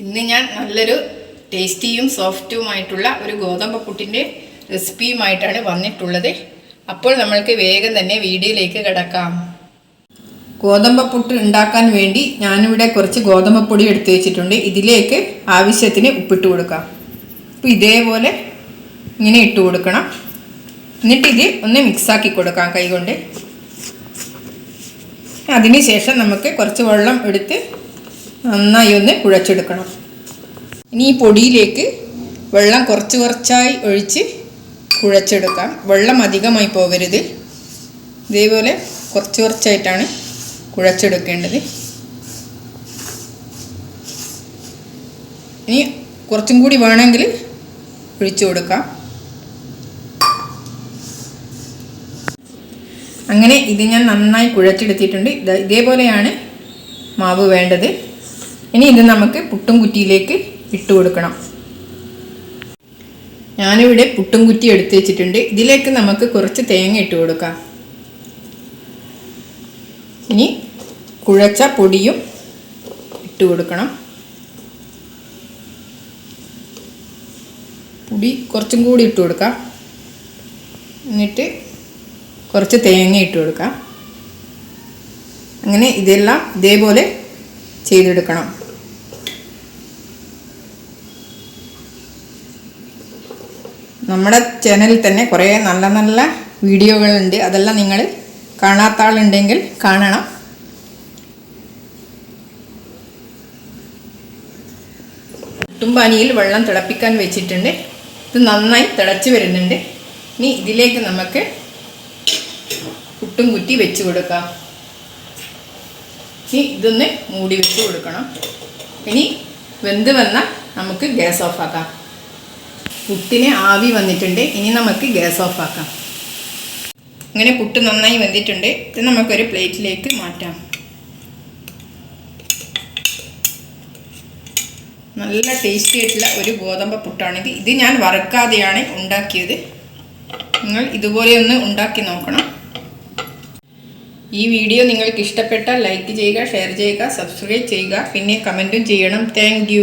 ഇന്ന് ഞാൻ നല്ലൊരു ടേസ്റ്റിയും സോഫ്റ്റുമായിട്ടുള്ള ഒരു ഗോതമ്പ് പുട്ടിന്റെ റെസിപ്പിയുമായിട്ടാണ് വന്നിട്ടുള്ളത്. അപ്പോൾ നമ്മൾക്ക് വേഗം തന്നെ വീഡിയോയിലേക്ക് കിടക്കാം. ഗോതമ്പ് പുട്ട് ഉണ്ടാക്കാൻ വേണ്ടി ഞാനിവിടെ കുറച്ച് ഗോതമ്പ് പൊടി എടുത്ത് വെച്ചിട്ടുണ്ട്. ഇതിലേക്ക് ആവശ്യത്തിന് ഉപ്പിട്ട് കൊടുക്കാം. അപ്പോൾ ഇതേപോലെ ഇങ്ങനെ ഇട്ട് കൊടുക്കണം. എന്നിട്ട് ഇത് ഒന്ന് മിക്സാക്കി കൊടുക്കാം കൈകൊണ്ട്. അതിനുശേഷം നമുക്ക് കുറച്ച് വെള്ളം എടുത്ത് നന്നായി ഒന്ന് കുഴച്ചെടുക്കണം. ഇനി ഈ പൊടിയിലേക്ക് വെള്ളം കുറച്ച് കുറച്ചായി ഒഴിച്ച് കുഴച്ചെടുക്കാം. വെള്ളം അധികമായി പോകരുത്. ഇതേപോലെ കുറച്ച് കുറച്ചായിട്ടാണ് കുഴച്ചെടുക്കേണ്ടത്. ഇനി കുറച്ചും കൂടി വേണമെങ്കിൽ ഒഴിച്ചു കൊടുക്കാം. അങ്ങനെ ഇത് ഞാൻ നന്നായി കുഴച്ചെടുത്തിട്ടുണ്ട്. ഇതേപോലെയാണ് മാവ് വേണ്ടത്. ഇനി ഇത് നമുക്ക് പുട്ടും കുറ്റിയിലേക്ക് ഇട്ട് കൊടുക്കണം. ഞാനിവിടെ പുട്ടും കുറ്റി എടുത്തു വെച്ചിട്ടുണ്ട്. ഇതിലേക്ക് നമുക്ക് കുറച്ച് തേങ്ങ ഇട്ട് കൊടുക്കാം. ഇനി കുഴച്ച പൊടിയും ഇട്ട് കൊടുക്കണം. പൊടി കുറച്ചും കൂടി ഇട്ട് കൊടുക്കാം. എന്നിട്ട് കുറച്ച് തേങ്ങ ഇട്ട് കൊടുക്കാം. അങ്ങനെ ഇതെല്ലാം ഇതേപോലെ ചെയ്തെടുക്കണം. നമ്മുടെ ചാനലിൽ തന്നെ കുറേ നല്ല നല്ല വീഡിയോകളുണ്ട് അതെല്ലാം നിങ്ങൾ കാണാത്ത ആളുണ്ടെങ്കിൽ കാണണം. ഒട്ടുംപാനിയിൽ വെള്ളം തിളപ്പിക്കാൻ വെച്ചിട്ടുണ്ട്. ഇത് നന്നായി തിളച്ച് വരുന്നുണ്ട്. ഇനി ഇതിലേക്ക് നമുക്ക് പുട്ടും കുറ്റി വെച്ച് കൊടുക്കാം. ഇനി ഇതൊന്ന് മൂടി വെച്ച് കൊടുക്കണം. ഇനി വെന്ത് വന്നാൽ നമുക്ക് ഗ്യാസ് ഓഫാക്കാം പുട്ടിന് ആവി വന്നിട്ടുണ്ട്. ഇനി നമുക്ക് ഗ്യാസ് ഓഫ് ആക്കാം. അങ്ങനെ പുട്ട് നന്നായി വെന്തിട്ടുണ്ട്. ഇത് നമുക്കൊരു പ്ലേറ്റിലേക്ക് മാറ്റാം. നല്ല ടേസ്റ്റി ആയിട്ടുള്ള ഒരു ഗോതമ്പ് പുട്ടാണിത്. ഇത് ഞാൻ വറുക്കാതെയാണ് ഉണ്ടാക്കിയത്. നിങ്ങൾ ഇതുപോലെ ഒന്ന് ഉണ്ടാക്കി നോക്കണം. ഈ വീഡിയോ നിങ്ങൾക്ക് ഇഷ്ടപ്പെട്ടാൽ ലൈക്ക് ചെയ്യുക ഷെയർ ചെയ്യുക സബ്സ്ക്രൈബ് ചെയ്യുക. പിന്നെ കമന്റും ചെയ്യണം. താങ്ക്